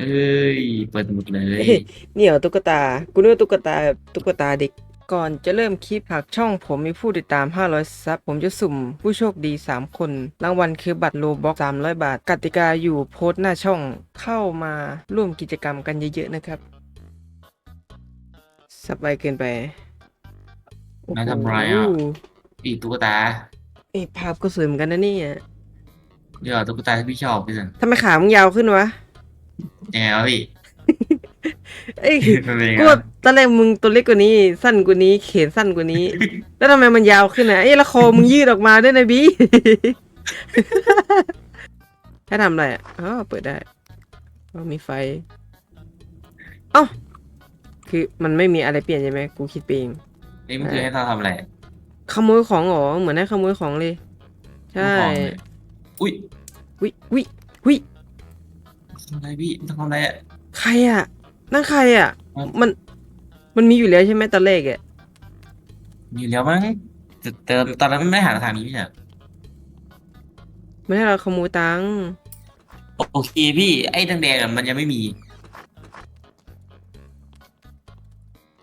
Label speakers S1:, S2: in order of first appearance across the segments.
S1: เอ้ย เปิดหมดเลย
S2: เนี่ยเหรอตุ๊กตา กูนึกว่าตุ๊กตาแบบตุ๊กตาเด็ก ก่อนจะเริ่มคลิปหากช่องผมมีผู้ติดตาม 500 ซับ ผมจะสุ่มผู้โชคดี 3 คน รางวัลคือบัตรโลบ็อก300 บาท กติกาอยู่โพสต์หน้าช่อง เข้ามาร่วมกิจกรรมกันเยอะๆนะครับ สบายเกินไปโอ้โห
S1: นายทำไรอะอีกตุ๊กตา
S2: เอ้ยภาพก็สวยเหมือนกันนะเนี่ย
S1: เดี๋ยวตุ๊กตาที่พี่ชอบพี่สัน
S2: ทำไมขามึงยาวขึ้นวะ
S1: ยังไงวะพี่
S2: เอ้ย
S1: มันเป็นยังไง
S2: กู
S1: วะ
S2: ตอนแรกมึงตัวเล็กกว่านี้ สั้นกว่านี้เขนสั้นกว่านี้ แล้วทำไมมันยาวขึ้นอะเอ้ยแล้วคอมึงยืดออกมาด้วยนะบี ให้ทำอะไรอะอ๋อเปิดได้อ๋อมีไฟเอ้าคือมันไม่มีอะไรเปลี่ยนใช่ไหมกูคิดไปเอง
S1: นี่มันคือให้เราทำอะไร
S2: ขโมยของเหรอเหมือนให้ขโมยของเลย ใช่
S1: ของเลยอุ้ย
S2: วิวิวิ
S1: ทำ อะไรพี่ทำอะไรอะ
S2: ใครอะนั่นใครอะ
S1: อ๋อ
S2: มัน มันมีอยู่แล้วใช่ไหมตอนแรกอะ
S1: มีแล้วมั้งแต่แต่ตอนนั้นไม่หาทางนี้พี่เหรอ
S2: ไม่ให้เราขโมยตังค์
S1: โอเคพี่ ไอ้แดงๆอะมันยังไม่มี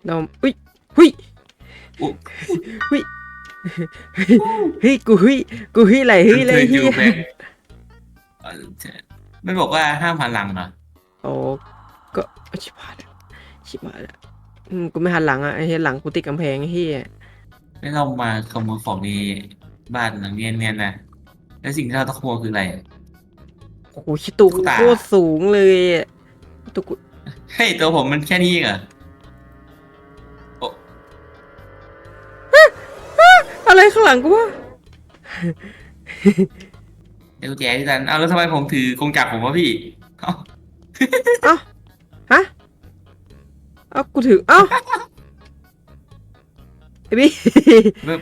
S2: เราอุ้ยหุย
S1: อุ๊
S2: หุยเฮ้ยกูหุยกูหุยอะไรเฮ้ยอะไร
S1: เคย
S2: เฮี
S1: ดู
S2: ย
S1: ไหมเออ ใช่ไม่บอกว่าห้ามหันหลังเหรอ
S2: โอ้ก็ชิบหายแล้วชิบหายแล้วอืมกูไม่หันหลังอะไอ้เหี้ยหลังกูติดกำแพงไอ้เฮีย
S1: ไม่เรามาขโมยของในบ้านหลังเนียนๆนะแล้วสิ่งที่เราต้องขโมยคืออะไร
S2: โอ้โหชิตุ
S1: ตุ๊กตา
S2: โคตรสูงเลยอะตุก
S1: เฮ้ยตัวผมมันแค่นี้เองเหรอโอ้
S2: อะไรข้างหลังกูวะ
S1: เดี๋ยวกุญแจพี่สันเอาแล้วทำไมผมถือกงจักรผมวะพี่เอ้า
S2: เอ้าฮะเอ้ากูถือเอ้าไอ้บี้
S1: แบบ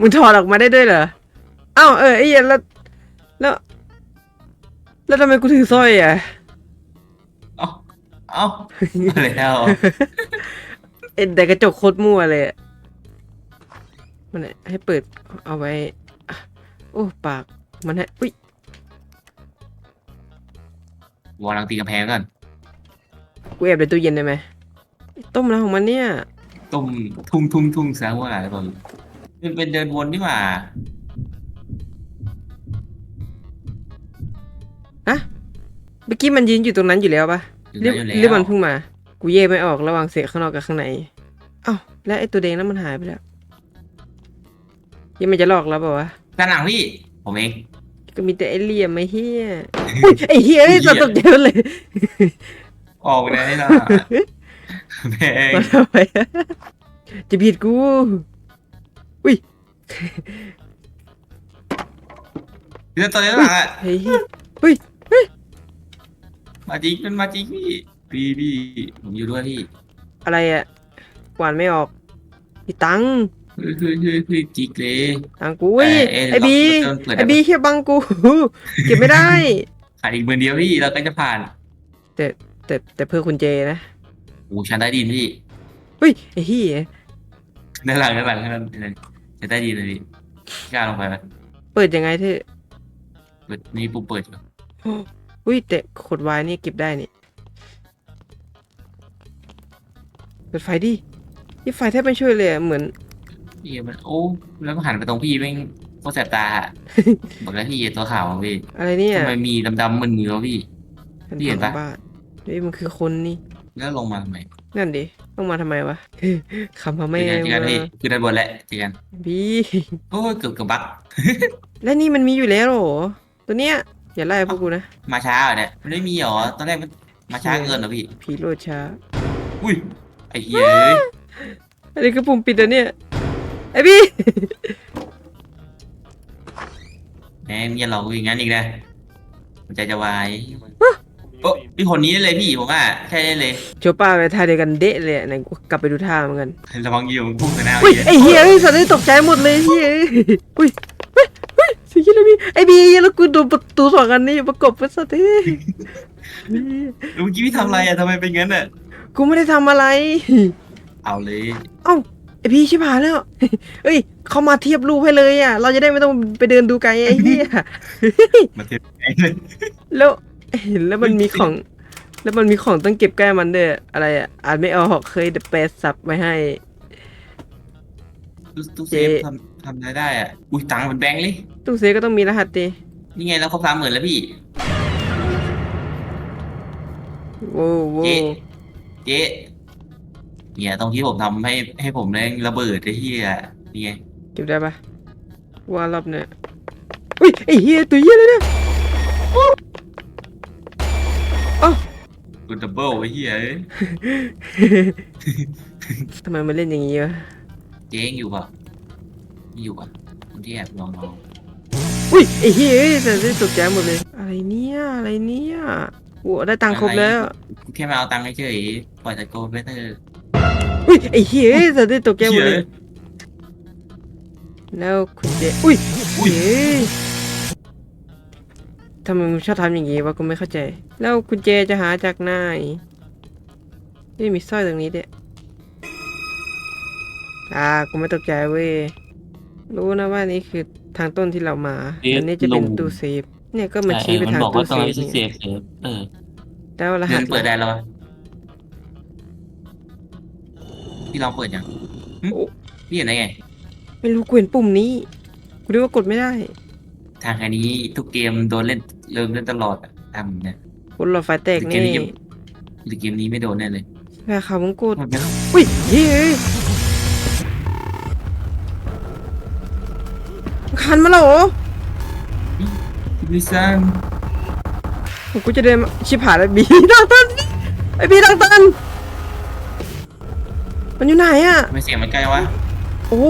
S2: มึงถอดออกมาได้ด้วยเหรอเอ้าเออไอ้เหี้ยแล้วแล้ว แล้วทำไมกูถือสร้อยอะ
S1: เอ้าเอ้าอะไรแล้ว
S2: เอ็นแต่กระจกโคตรมั่วเลยอะมันอะให้เปิดเอาไว้อะโอ้ ปาก มันให้อุ้ย ว
S1: อลังตีกำแพงก่อน
S2: กูแอบในตู้เย็นได้ไหมต้มแล้วของมันเนี่ย
S1: ต้มทุ่งทุ่งทุ่งซะว่าอะไรแบบมันเป็นเดินวนนี่หว่า
S2: เมื่อกี้มันยืนอยู่ตรงนั้นอยู่แล้วปะ
S1: อยู่
S2: หรือ
S1: แล้วอยู่
S2: หรือมัน
S1: แล้ว
S2: เพิ่งมา กูแยกไม่ออกระหว่างเสียงข้างนอกกับข้างในเอ้าแล้วไอ้ตัวแดงนั้นมันหายไปแล้วยังมันจะลอกแล้วเปล่าวะ
S1: ด้านหลังพี่ ผมเอง
S2: ก็มีแต่ไอ้เหลี่ยมไอ้เฮียอุ้ยไอ้เฮียไอ้
S1: เหี้ย
S2: สัตว์ตกใจหมดเลย
S1: ออกไปได้นะแพง
S2: มาทำไมอะจะผิดกู อุ้ย
S1: แล้วตอนนี้ด้านหลังอะ
S2: เฮ้ย
S1: มาจริงมันมาจริงพี่พี่พี่ผมอยู่ด้วยพี่
S2: อะไรอะกวานไม่ออกพี่ตัง ค์
S1: คือคือคือคือจิกเลย
S2: ตังค์กูอุ้ย
S1: เอ่อเอ่อ
S2: ไอบี
S1: เราเราเปิด
S2: ไอบีเฮียบังกู เก็บไม่ได้
S1: ขาดอีกหมื่นเดียวพี่เราก็จะผ่าน
S2: แต่แต่แต่เพื่อคุณเจนะ
S1: โอ้ชั้นใต้ดินพี่
S2: เฮ้ยไอ้เฮีย
S1: ด้านหลังด้านหลังด้านหลังชั้นใต้ดินเลยพี่กล้าลงไปไหม
S2: เปิดยังไงเธอ
S1: เปิดนี่ปุ๊บเปิดอยู่
S2: อุ้ยแต่ขวดไวน์นี่เก็บได้นี่เปิดไฟดินี่ไฟแทบไม่ช่วยเลยอะเหมือน
S1: พี่มันโอ้แล้วก็หันไปตรงพี่แม่งโคตรแสบตาอะบอกแล้วพี่ตัวขาวอะพี่
S2: อะไรเนี่ย
S1: ทำไมมีดำๆมึนมือวะพี่ พี่เห็นปะ
S2: บ้านเฮ้ยมันคือคนนี่
S1: แล้วลงมาทำไม
S2: นั่นดิต้องมาทำไมวะคำมาไม่
S1: เจอกันเจอกัน
S2: มา
S1: พี่คือด้านบนแหละเจอกัน
S2: บี
S1: โอ้ยเกือบเกือบบัก
S2: และนี่มันมีอยู่แล้วเหรอตัวเนี้ยอย่าไล่พวกกูนะ
S1: มาช้าเหรอเนี่ยมันไม่มีหรอตอนแรกมันมาช้าเกินเหรอพี่
S2: ผีโรดช้า
S1: อุ้ยไอ้เหี้ยเอ้ย
S2: อันนี้คือปุ่มปิดอันเนี่ย ไอพี่
S1: แหมมีหลอกกูอย่างนั้นอีกนะหัวใจจะวายโอ้พี่คนนี้ได้เลยพี่ผมว่าใช่ได้เลย
S2: โชว์ป้าไปท่าเดียวกันเดะเลยอะไหนกูกลับไปดูท่าเหมือนกัน
S1: ระวังยิงพุ่งใส่หน้า
S2: อุ้ย
S1: พี่
S2: ไอเฮียไอยสัตว์นี่ตกใจหมดเลยเฮียอุ้ยเฮ้ยเฮ้ยสิ่งที่อะไรพี่ไอบีแล้วกูโดนประตูสองอันนี้ประกบเป็นสัตว์เอ้ย
S1: แล้วเมื่อกี้พี่ทำอะไรอะทำไมเป็นงั้นอะ
S2: กูไม่ได้ทำอะไร
S1: เอาเลย
S2: เอ้า ไอพี่ชิบหายแล้วเอ้ยเขามาเทียบรูปให้เลยอะ เราจะได้ไม่ต้องไปเดินดูไกลไอ้เหี้ย
S1: มาเทปเองเลย
S2: แล้วเห็นแล้วมันมีของ แล้วมันมีของต้องเก็บใกล้มันด้วยอะไรอะอ่านไม่ออกเคยเดแปลซับไว้ให้
S1: ตู้ตู้เซ
S2: เจ๊
S1: ฟทำทำอะไรได้อะอุ้ยตังค์เป็นแบงค์เลย
S2: ตู้เซฟก็ต้องมีรหัสดิ
S1: นี่ไงเราครบสามหมื่นแล้วพี่
S2: โว้วโว้
S1: เจ๊
S2: ว
S1: เจ๊เนี่ยตรงที่ผมทำให้ให้ผมแรงระเบิดไอ้เหี้ยนี่ไง
S2: เก็บได้ปะว่ารอบเนี่ยอุ้ยไอ้เฮียตัวเฮียเลยเนี่ย
S1: กดดับเบิลไอ้เหี้ยเอ้ย
S2: ทำไมมันเล่นอย่างงี้วะ
S1: เจ๊ยังอยู่เปล่ะไม่อยู่อะคนที่แอบลองลอง
S2: อุ้ยไอ้เฮียเอ้ยแต่ได้ตกใจหมดเลยอะไรเนี่ยอะไรเนี่ยโอ้ได้ตังค์ครบแล้ว
S1: กูแค่มาเอาตังค์เฉยๆปล่อยแต่โกไปเถอะ
S2: อุ้ยไอ้เฮียเอ้ยแต่ได้ตกใจหมดเลย
S1: เหี้ย
S2: แล้วคุณเจอุ้ย
S1: อุ้ย
S2: เฮ้ยทำไมมึงชอบทำอย่างงี้วะกูไม่เข้าใจ แล้วคุณเจจะหาจากไหนนี่มีสร้อยตรงนี้ด้วยอ่ากูไม่ตกใจเว้ย รู้นะว่านี่คือทางต้นที่เรามา
S1: เอ๊ะ
S2: อันนี้จะเป็น
S1: ลง
S2: ตู้เซฟ เนี่ยก็มันชี้ไป
S1: เออ
S2: ทาง
S1: บอก
S2: ตู้
S1: ว่า
S2: เซ
S1: ต้อง
S2: ฟ
S1: ไปเซ
S2: เนี่ย
S1: ฟเซฟเออ
S2: แล้วร
S1: เดิ
S2: หัส
S1: นเปิดได้แล้ววะ พี่ลองเปิดยังหึพี่เห็นได้ไง
S2: ไม่รู้กูเห็นปุ่มนี้กูรู้ว่ากดไม่ได้
S1: ทางอันนี้ทุกเกมโดนเล่นเริ่มเล่นตลอดอะทำเนี่ย
S2: กดหลอดไฟแตก
S1: เกม
S2: นี่
S1: นี้ หรือเกมนี้ไม่โดนแน่เลย
S2: แม่ขาวมงกุฎ
S1: มันเป็น
S2: อุ้ยเฮ้ยคันมาแล้วเหรอ
S1: วิซัน
S2: กูจะเดินมาชิบหายแล้วบีทางตันไอบีทางตัน มันอยู่ไหนอะ
S1: ทำไมเสียงมันใกล้วะ
S2: โอ้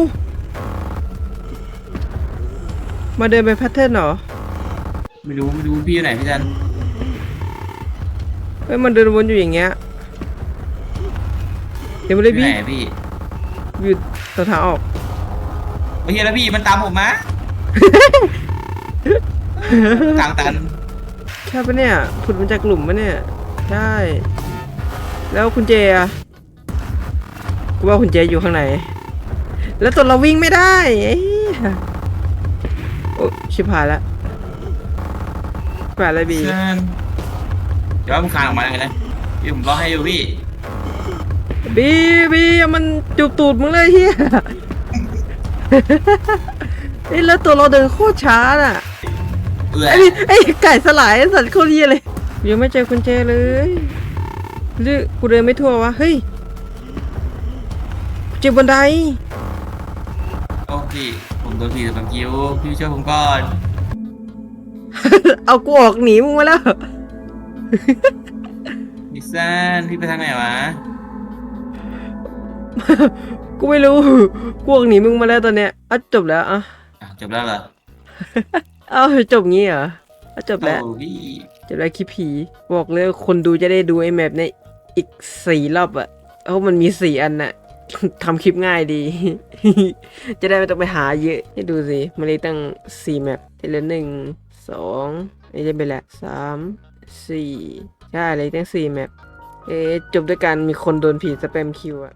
S2: มาเดินไปแพทเทิร์นเหรอ
S1: ไม่รู้ไม่รู้พี่อยู่ไหนพี่ซัน
S2: เฮ้ยมันเดินวนอยู่อย่างเงี้ยเดี๋ยวมัน
S1: อ
S2: เลย
S1: ยู่
S2: บี
S1: ไหนพี่
S2: อยู่ตรงทางออก
S1: ไม่ใช่แล้วพี่มันตามผมมาทางตัน
S2: ใช่ปะเนี่ยผุดมาจากหลุมปะเนี่ยใช่แล้วคุณเจอะ กูว่าคุณเจอยู่ข้างใน แล้วตัวเราวิ่งไม่ได้เอ้ยโอ้ชิบหายแล้วแปดอะไรบี
S1: ซันเดี๋ยวว่ามึงคานออกมาเลยนะพี่ผมรอให้อยู่พี่
S2: บีบีเอามันจูบตูดมึงเลยเฮียเอ้ยแล้วตัวเราเดินโคตรช้าน่ะ
S1: เอื้อ
S2: ไอ้นี่ไอ้ไก่สลายไอ้สัตว์โคตรเฮียเลยยังไม่เจอคุณเจเลยหรือกูเดินไม่ทั่ววะเฮ้ยเจอบันได
S1: โอ้พี่ผมโดนพี่แบบคิวพี่ช่วยผมก่อน
S2: เอากูออกหนีมึงมาแล้ว
S1: วิซันพี่ไปทางไหนวะ
S2: กูไม่รู้กูออกหนีมึงมาแล้วตอนเนี้ยอะจบแล้วอะ
S1: อะจบแล้วเหรอ
S2: เอ้าจบงี้เหรออะจบแล้ว
S1: โอ้พี่
S2: จบแล้วคลิปผี บอกเลยคนดูจะได้ดูไอ้แมปในอีกสี่รอบอะเพราะมันมีสี่อันน่ะ ทำคลิปง่ายดี จะได้ไม่ต้องไปหาเยอะให้ดูสิมันเลยตั้ง4แมปทีละหนึ่งสองนี่จะเป็นแหละสามสี่ใช่เลยตั้ง4แมปเอ๊ะจบด้วยการมีคนโดนผีสแปมคิวอะ